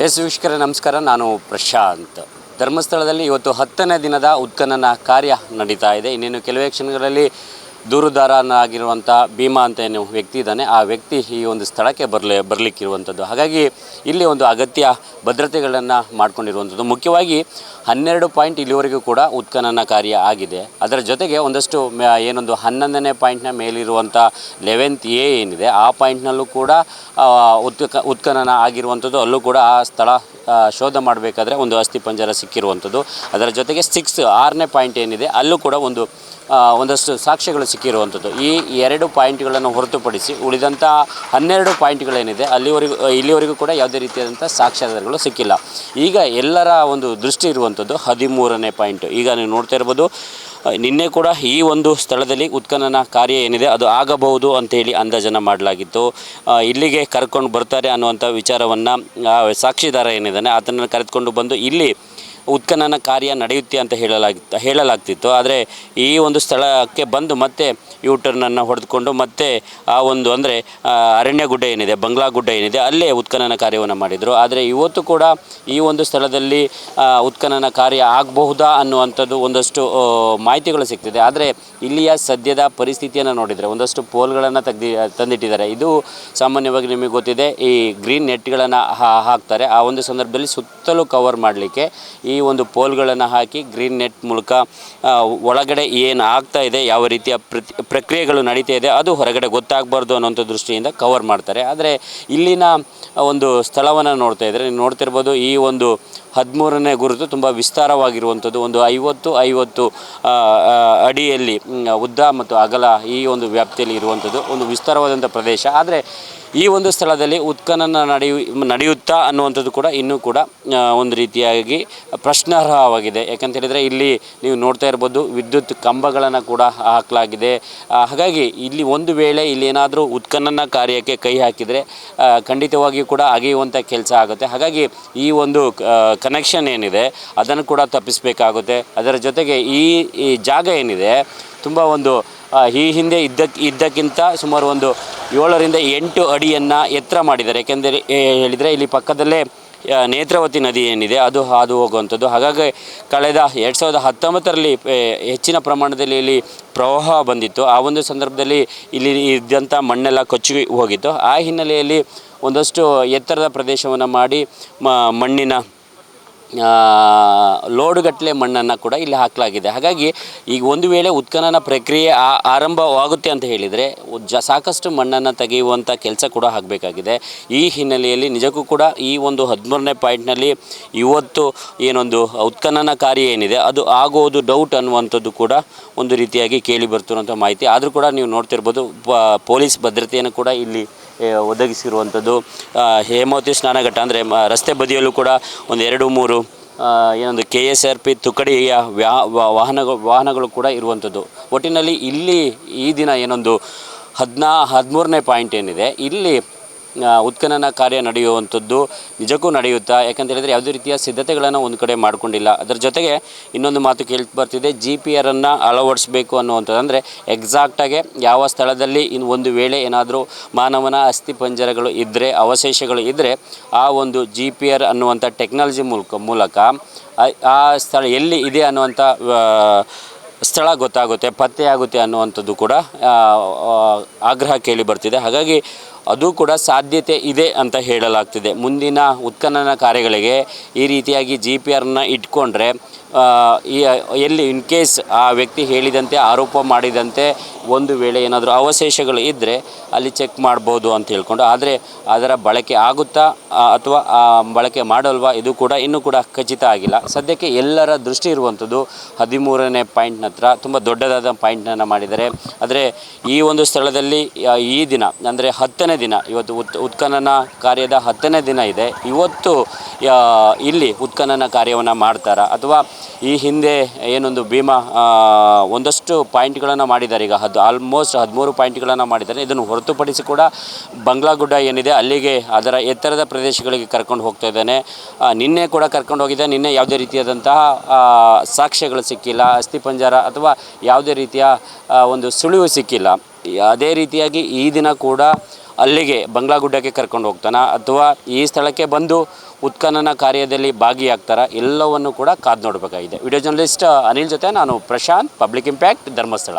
S ವೀಕ್ಷಕರ, ನಮಸ್ಕಾರ. ನಾನು ಪ್ರಶಾಂತ್. ಧರ್ಮಸ್ಥಳದಲ್ಲಿ ಇವತ್ತು ಹತ್ತನೇ ದಿನದ ಉತ್ಖನನ ಕಾರ್ಯ ನಡೀತಾ ಇದೆ. ಇನ್ನೇನು ಕೆಲವೇ ಕ್ಷಣಗಳಲ್ಲಿ ದೂರುದಾರನಾಗಿರುವಂಥ ಭೀಮಾ ಅಂತ ಏನು ವ್ಯಕ್ತಿ ಇದ್ದಾನೆ. ಆ ವ್ಯಕ್ತಿ ಈ ಒಂದು ಸ್ಥಳಕ್ಕೆ ಬರಲಿ, ಬರಲಿಕ್ಕಿರುವಂಥದ್ದು. ಹಾಗಾಗಿ ಇಲ್ಲಿ ಒಂದು ಅಗತ್ಯ ಭದ್ರತೆಗಳನ್ನು ಮಾಡಿಕೊಂಡಿರುವಂಥದ್ದು. ಮುಖ್ಯವಾಗಿ ಹನ್ನೆರಡು ಪಾಯಿಂಟ್ ಇಲ್ಲಿವರೆಗೂ ಕೂಡ ಉತ್ಖನನ ಕಾರ್ಯ ಆಗಿದೆ. ಅದರ ಜೊತೆಗೆ ಒಂದಷ್ಟು ಏನೊಂದು ಹನ್ನೊಂದನೇ ಪಾಯಿಂಟ್ನ ಮೇಲಿರುವಂಥ ಲೆವೆಂತ್ ಎ ಏನಿದೆ, ಆ ಪಾಯಿಂಟ್ನಲ್ಲೂ ಕೂಡ ಉತ್ಕ, ಉತ್ಖನನ ಆಗಿರುವಂಥದ್ದು, ಅಲ್ಲೂ ಕೂಡ ಆ ಸ್ಥಳ ಶೋಧ ಮಾಡಬೇಕಾದ್ರೆ ಒಂದು ಅಸ್ಥಿಪಂಜರ ಸಿಕ್ಕಿರುವಂಥದ್ದು. ಅದರ ಜೊತೆಗೆ ಸಿಕ್ಸ್, ಆರನೇ ಪಾಯಿಂಟ್ ಏನಿದೆ, ಅಲ್ಲೂ ಕೂಡ ಒಂದು ಒಂದಷ್ಟು ಸಾಕ್ಷ್ಯಗಳು ಸಿಕ್ಕಿರುವಂಥದ್ದು. ಈ ಎರಡು ಪಾಯಿಂಟ್ಗಳನ್ನು ಹೊರತುಪಡಿಸಿ ಉಳಿದಂಥ ಹನ್ನೆರಡು ಪಾಯಿಂಟ್ಗಳೇನಿದೆ, ಅಲ್ಲಿವರೆಗೂ, ಇಲ್ಲಿವರೆಗೂ ಕೂಡ ಯಾವುದೇ ರೀತಿಯಾದಂಥ ಸಾಕ್ಷ್ಯಾಧಾರಗಳು ಸಿಕ್ಕಿಲ್ಲ. ಈಗ ಎಲ್ಲರ ಒಂದು ದೃಷ್ಟಿ ಇರುವಂಥದ್ದು ಹದಿಮೂರನೇ ಪಾಯಿಂಟ್. ಈಗ ನೀವು ನೋಡ್ತಾ ಇರ್ಬೋದು ನಿನ್ನೆ ಕೂಡ ಈ ಒಂದು ಸ್ಥಳದಲ್ಲಿ ಉತ್ಖನನ ಕಾರ್ಯ ಏನಿದೆ, ಅದು ಆಗಬಹುದು ಅಂತೇಳಿ ಅಂದಾಜನ್ನು ಮಾಡಲಾಗಿತ್ತು. ಇಲ್ಲಿಗೆ ಕರ್ಕೊಂಡು ಬರ್ತಾರೆ ಅನ್ನುವಂಥ ವಿಚಾರವನ್ನು ಸಾಕ್ಷಿದಾರ ಏನಿದ್ದಾನೆ, ಆತನನ್ನು ಕರೆದುಕೊಂಡು ಬಂದು ಇಲ್ಲಿ ಉತ್ಖನನ ಕಾರ್ಯ ನಡೆಯುತ್ತೆ ಅಂತ ಹೇಳಲಾಗಿತ್ತು, ಹೇಳಲಾಗ್ತಿತ್ತು. ಆದರೆ ಈ ಒಂದು ಸ್ಥಳಕ್ಕೆ ಬಂದು ಮತ್ತೆ ಯೂಟರ್ನನ್ನು ಹೊಡೆದುಕೊಂಡು ಮತ್ತೆ ಆ ಒಂದು ಅಂದರೆ ಅರಣ್ಯ ಗುಡ್ಡ ಏನಿದೆ ಬಂಗ್ಲಾ ಗುಡ್ಡ ಏನಿದೆ, ಅಲ್ಲೇ ಉತ್ಖನನ ಕಾರ್ಯವನ್ನು ಮಾಡಿದರು. ಆದರೆ ಇವತ್ತು ಕೂಡ ಈ ಒಂದು ಸ್ಥಳದಲ್ಲಿ ಉತ್ಖನನ ಕಾರ್ಯ ಆಗಬಹುದಾ ಅನ್ನುವಂಥದ್ದು ಒಂದಷ್ಟು ಮಾಹಿತಿಗಳು ಸಿಗ್ತಿದೆ. ಆದರೆ ಇಲ್ಲಿಯ ಸದ್ಯದ ಪರಿಸ್ಥಿತಿಯನ್ನು ನೋಡಿದರೆ, ಒಂದಷ್ಟು ಪೋಲ್ಗಳನ್ನು ತೆಗ್ದಿ, ತಂದಿಟ್ಟಿದ್ದಾರೆ. ಇದು ಸಾಮಾನ್ಯವಾಗಿ ನಿಮಗೆ ಗೊತ್ತಿದೆ, ಈ ಗ್ರೀನ್ ನೆಟ್ಗಳನ್ನು ಹಾಕ್ತಾರೆ. ಆ ಒಂದು ಸಂದರ್ಭದಲ್ಲಿ ಸುತ್ತಲೂ ಕವರ್ ಮಾಡಲಿಕ್ಕೆ ಈ ಒಂದು ಪೋಲ್ಗಳನ್ನು ಹಾಕಿ ಗ್ರೀನ್ ನೆಟ್ ಮೂಲಕ ಒಳಗಡೆ ಏನು ಆಗ್ತಾ ಇದೆ, ಯಾವ ರೀತಿಯ ಪ್ರಕ್ರಿಯೆಗಳು ನಡೀತಾ ಇದೆ, ಅದು ಹೊರಗಡೆ ಗೊತ್ತಾಗಬಾರ್ದು ಅನ್ನೋಂಥ ದೃಷ್ಟಿಯಿಂದ ಕವರ್ ಮಾಡ್ತಾರೆ. ಆದರೆ ಇಲ್ಲಿನ ಒಂದು ಸ್ಥಳವನ್ನು ನೋಡ್ತಾ ಇದ್ದರೆ ನೀವು ನೋಡ್ತಿರ್ಬೋದು ಈ ಒಂದು ಹದಿಮೂರನೇ ಗುರುತು ತುಂಬ ವಿಸ್ತಾರವಾಗಿರುವಂಥದ್ದು, ಒಂದು ಐವತ್ತು ಐವತ್ತು ಅಡಿಯಲ್ಲಿ, ಉದ್ದ ಮತ್ತು ಅಗಲ ಈ ಒಂದು ವ್ಯಾಪ್ತಿಯಲ್ಲಿ ಇರುವಂಥದ್ದು, ಒಂದು ವಿಸ್ತಾರವಾದಂಥ ಪ್ರದೇಶ. ಆದರೆ ಈ ಒಂದು ಸ್ಥಳದಲ್ಲಿ ಉತ್ಖನನ ನಡೆಯು, ನಡೆಯುತ್ತಾ ಅನ್ನುವಂಥದ್ದು ಕೂಡ ಇನ್ನೂ ಕೂಡ ಒಂದು ರೀತಿಯಾಗಿ ಪ್ರಶ್ನಾರ್ಹವಾಗಿದೆ. ಯಾಕಂತ ಹೇಳಿದರೆ ಇಲ್ಲಿ ನೀವು ನೋಡ್ತಾ ಇರ್ಬೋದು ವಿದ್ಯುತ್ ಕಂಬಗಳನ್ನು ಕೂಡ ಹಾಕಲಾಗಿದೆ. ಹಾಗಾಗಿ ಇಲ್ಲಿ ಒಂದು ವೇಳೆ ಇಲ್ಲಿ ಏನಾದರೂ ಉತ್ಖನನ ಕಾರ್ಯಕ್ಕೆ ಕೈ ಹಾಕಿದರೆ ಖಂಡಿತವಾಗಿಯೂ ಕೂಡ ಅಗೆಯುವಂಥ ಕೆಲಸ ಆಗುತ್ತೆ. ಹಾಗಾಗಿ ಈ ಒಂದು ಕನೆಕ್ಷನ್ ಏನಿದೆ ಅದನ್ನು ಕೂಡ ತಪ್ಪಿಸಬೇಕಾಗುತ್ತೆ. ಅದರ ಜೊತೆಗೆ ಈ ಈ ಜಾಗ ಏನಿದೆ, ತುಂಬ ಒಂದು ಈ ಹಿಂದೆ ಇದ್ದಕ್ಕೆ ಇದ್ದಕ್ಕಿಂತ ಸುಮಾರು ಒಂದು ಏಳರಿಂದ ಎಂಟು ಅಡಿಯನ್ನು ಎತ್ತರ ಮಾಡಿದ್ದಾರೆ. ಏಕೆಂದರೆ ಹೇಳಿದರೆ ಇಲ್ಲಿ ಪಕ್ಕದಲ್ಲೇ ನೇತ್ರಾವತಿ ನದಿ ಏನಿದೆ, ಅದು ಹಾದು ಹೋಗುವಂಥದ್ದು. ಹಾಗಾಗಿ ಕಳೆದ ಎರಡು ಸಾವಿರದ ಹತ್ತೊಂಬತ್ತರಲ್ಲಿ ಹೆಚ್ಚಿನ ಪ್ರಮಾಣದಲ್ಲಿ ಇಲ್ಲಿ ಪ್ರವಾಹ ಬಂದಿತ್ತು. ಆ ಒಂದು ಸಂದರ್ಭದಲ್ಲಿ ಇಲ್ಲಿ ಇದ್ದಂಥ ಮಣ್ಣೆಲ್ಲ ಕೊಚ್ಚಿ ಹೋಗಿತ್ತು. ಆ ಹಿನ್ನೆಲೆಯಲ್ಲಿ ಒಂದಷ್ಟು ಎತ್ತರದ ಪ್ರದೇಶವನ್ನು ಮಾಡಿ ಮಣ್ಣಿನ ಲೋಡುಗಟ್ಟಲೆ ಮಣ್ಣನ್ನು ಕೂಡ ಇಲ್ಲಿ ಹಾಕಲಾಗಿದೆ. ಹಾಗಾಗಿ ಈಗ ಒಂದು ವೇಳೆ ಉತ್ಖನನ ಪ್ರಕ್ರಿಯೆ ಆರಂಭವಾಗುತ್ತೆ ಅಂತ ಹೇಳಿದರೆ ಜ, ಸಾಕಷ್ಟು ಮಣ್ಣನ್ನು ತೆಗೆಯುವಂಥ ಕೆಲಸ ಕೂಡ ಆಗಬೇಕಾಗಿದೆ. ಈ ಹಿನ್ನೆಲೆಯಲ್ಲಿ ನಿಜಕ್ಕೂ ಕೂಡ ಈ ಒಂದು ಹದಿಮೂರನೇ ಪಾಯಿಂಟ್ನಲ್ಲಿ ಇವತ್ತು ಏನೊಂದು ಉತ್ಖನನ ಕಾರ್ಯ ಏನಿದೆ, ಅದು ಆಗೋದು ಡೌಟ್ ಅನ್ನುವಂಥದ್ದು ಕೂಡ ಒಂದು ರೀತಿಯಾಗಿ ಕೇಳಿ ಬರ್ತಿರುವಂಥ ಮಾಹಿತಿ. ಆದರೂ ಕೂಡ ನೀವು ನೋಡ್ತಿರ್ಬೋದು ಪೊಲೀಸ್ ಭದ್ರತೆಯನ್ನು ಕೂಡ ಇಲ್ಲಿ ಒದಗಿಸಿರುವಂಥದ್ದು. ಹೇಮಾವತಿ ಸ್ನಾನಘಟ್ಟ ಅಂದರೆ ರಸ್ತೆ ಬದಿಯಲ್ಲೂ ಕೂಡ ಒಂದು ಎರಡು ಮೂರು ಏನೊಂದು ಕೆ ಎಸ್ ಆರ್ ಪಿ ತುಕಡಿಯ ವ್ಯಾ ವಾಹನಗಳು ವಾಹನಗಳು ಕೂಡ ಇರುವಂಥದ್ದು. ಒಟ್ಟಿನಲ್ಲಿ ಇಲ್ಲಿ ಈ ದಿನ ಏನೊಂದು ಹದಿನಾ, ಹದಿಮೂರನೇ ಪಾಯಿಂಟ್ ಏನಿದೆ, ಇಲ್ಲಿ ಉತ್ಖನನ ಕಾರ್ಯ ನಡೆಯುವಂಥದ್ದು ನಿಜಕ್ಕೂ ನಡೆಯುತ್ತಾ? ಯಾಕಂತ ಹೇಳಿದರೆ ಯಾವುದೇ ರೀತಿಯ ಸಿದ್ಧತೆಗಳನ್ನು ಒಂದು ಕಡೆ ಮಾಡಿಕೊಂಡಿಲ್ಲ. ಅದರ ಜೊತೆಗೆ ಇನ್ನೊಂದು ಮಾತು ಕೇಳಿ ಬರ್ತಿದೆ ಜಿ ಪಿ ಆರನ್ನು ಅಳವಡಿಸಬೇಕು ಅನ್ನುವಂಥದ್ದು. ಅಂದರೆ ಎಕ್ಸಾಕ್ಟಾಗಿ ಯಾವ ಸ್ಥಳದಲ್ಲಿ ಇನ್ನು ಒಂದು ವೇಳೆ ಏನಾದರೂ ಮಾನವನ ಅಸ್ಥಿಪಂಜರಗಳು ಇದ್ದರೆ ಅವಶೇಷಗಳು ಇದ್ದರೆ ಆ ಒಂದು ಜಿ ಪಿ ಆರ್ ಅನ್ನುವಂಥ ಟೆಕ್ನಾಲಜಿ ಮೂಲಕ ಮೂಲಕ, ಆ- ಸ್ಥಳ ಎಲ್ಲಿ ಇದೆ ಅನ್ನುವಂಥ ಸ್ಥಳ ಗೊತ್ತಾಗುತ್ತೆ ಪತ್ತೆಯಾಗುತ್ತೆ ಅನ್ನುವಂಥದ್ದು ಕೂಡ ಆಗ್ರಹ ಕೇಳಿ ಬರ್ತಿದೆ. ಹಾಗಾಗಿ ಅದು ಕೂಡ ಸಾಧ್ಯತೆ ಇದೆ ಅಂತ ಹೇಳಲಾಗ್ತಿದೆ. ಮುಂದಿನ ಉತ್ಖನನ ಕಾರ್ಯಗಳಿಗೆ ಈ ರೀತಿಯಾಗಿ ಜಿ ಪಿ ಆರ್ನ ಇಟ್ಕೊಂಡ್ರೆ ಎಲ್ಲಿ ಇನ್ ಕೇಸ್ ಆ ವ್ಯಕ್ತಿ ಹೇಳಿದಂತೆ, ಆರೋಪ ಮಾಡಿದಂತೆ ಒಂದು ವೇಳೆ ಏನಾದರೂ ಅವಶೇಷಗಳು ಇದ್ದರೆ ಅಲ್ಲಿ ಚೆಕ್ ಮಾಡ್ಬೋದು ಅಂತ ಹೇಳ್ಕೊಂಡು, ಆದರೆ ಅದರ ಬಳಕೆ ಆಗುತ್ತಾ ಅಥವಾ ಬಳಕೆ ಮಾಡಲ್ವಾ, ಇದು ಕೂಡ ಇನ್ನೂ ಕೂಡ ಖಚಿತ ಆಗಿಲ್ಲ. ಸದ್ಯಕ್ಕೆ ಎಲ್ಲರ ದೃಷ್ಟಿ ಇರುವಂಥದ್ದು ಹದಿಮೂರನೇ ಪಾಯಿಂಟ್ನ ಹತ್ರ, ತುಂಬ ದೊಡ್ಡದಾದ ಪಾಯಿಂಟ್ನನ್ನು ಮಾಡಿದ್ದಾರೆ. ಆದರೆ ಈ ಒಂದು ಸ್ಥಳದಲ್ಲಿ ಈ ದಿನ, ಅಂದರೆ ಹತ್ತನೇ ದಿನ, ಇವತ್ತು ಉತ್, ಉತ್ಖನನ ಕಾರ್ಯದ ಹತ್ತನೇ ದಿನ ಇದೆ. ಇವತ್ತು ಇಲ್ಲಿ ಉತ್ಖನನ ಕಾರ್ಯವನ್ನು ಮಾಡ್ತಾರಾ, ಅಥವಾ ಈ ಹಿಂದೆ ಏನೊಂದು ಭೀಮಾ ಒಂದಷ್ಟು ಪಾಯಿಂಟ್ಗಳನ್ನು ಮಾಡಿದ್ದಾರೆ. ಈಗ ಹದ್ ಆಲ್ಮೋಸ್ಟ್ ಹದಿಮೂರು ಪಾಯಿಂಟ್ಗಳನ್ನು ಮಾಡಿದ್ದಾರೆ. ಇದನ್ನು ಹೊರತುಪಡಿಸಿ ಕೂಡ ಬಂಗ್ಲಾಗುಡ್ಡ ಏನಿದೆ, ಅಲ್ಲಿಗೆ ಅದರ ಎತ್ತರದ ಪ್ರದೇಶಗಳಿಗೆ ಕರ್ಕೊಂಡು ಹೋಗ್ತಾ ಇದ್ದಾನೆ. ನಿನ್ನೆ ಕೂಡ ಕರ್ಕೊಂಡು ಹೋಗಿದೆ. ನಿನ್ನೆ ಯಾವುದೇ ರೀತಿಯಾದಂತಹ ಸಾಕ್ಷ್ಯಗಳು ಸಿಕ್ಕಿಲ್ಲ. ಅಸ್ಥಿಪಂಜರ ಅಥವಾ ಯಾವುದೇ ರೀತಿಯ ಒಂದು ಸುಳಿವು ಸಿಕ್ಕಿಲ್ಲ. ಅದೇ ರೀತಿಯಾಗಿ ಈ ದಿನ ಕೂಡ ಅಲ್ಲಿಗೆ ಬಂಗ್ಲಾಗುಡ್ಡಕ್ಕೆ ಕರ್ಕೊಂಡು ಹೋಗ್ತಾನ ಅಥವಾ ಈ ಸ್ಥಳಕ್ಕೆ ಬಂದು ಉತ್ಖನನ ಕಾರ್ಯದಲ್ಲಿ ಭಾಗಿಯಾಗ್ತಾರ ಎಲ್ಲವನ್ನು ಕೂಡ ಕಾದು ನೋಡಬೇಕಾಗಿದೆ. ವಿಡಿಯೋ ಜರ್ನಲಿಸ್ಟ್, ಅನಿಲ್ ಜೊತೆ ನಾನು ಪ್ರಶಾಂತ್, ಪಬ್ಲಿಕ್ ಇಂಪ್ಯಾಕ್ಟ್, ಧರ್ಮಸ್ಥಳ.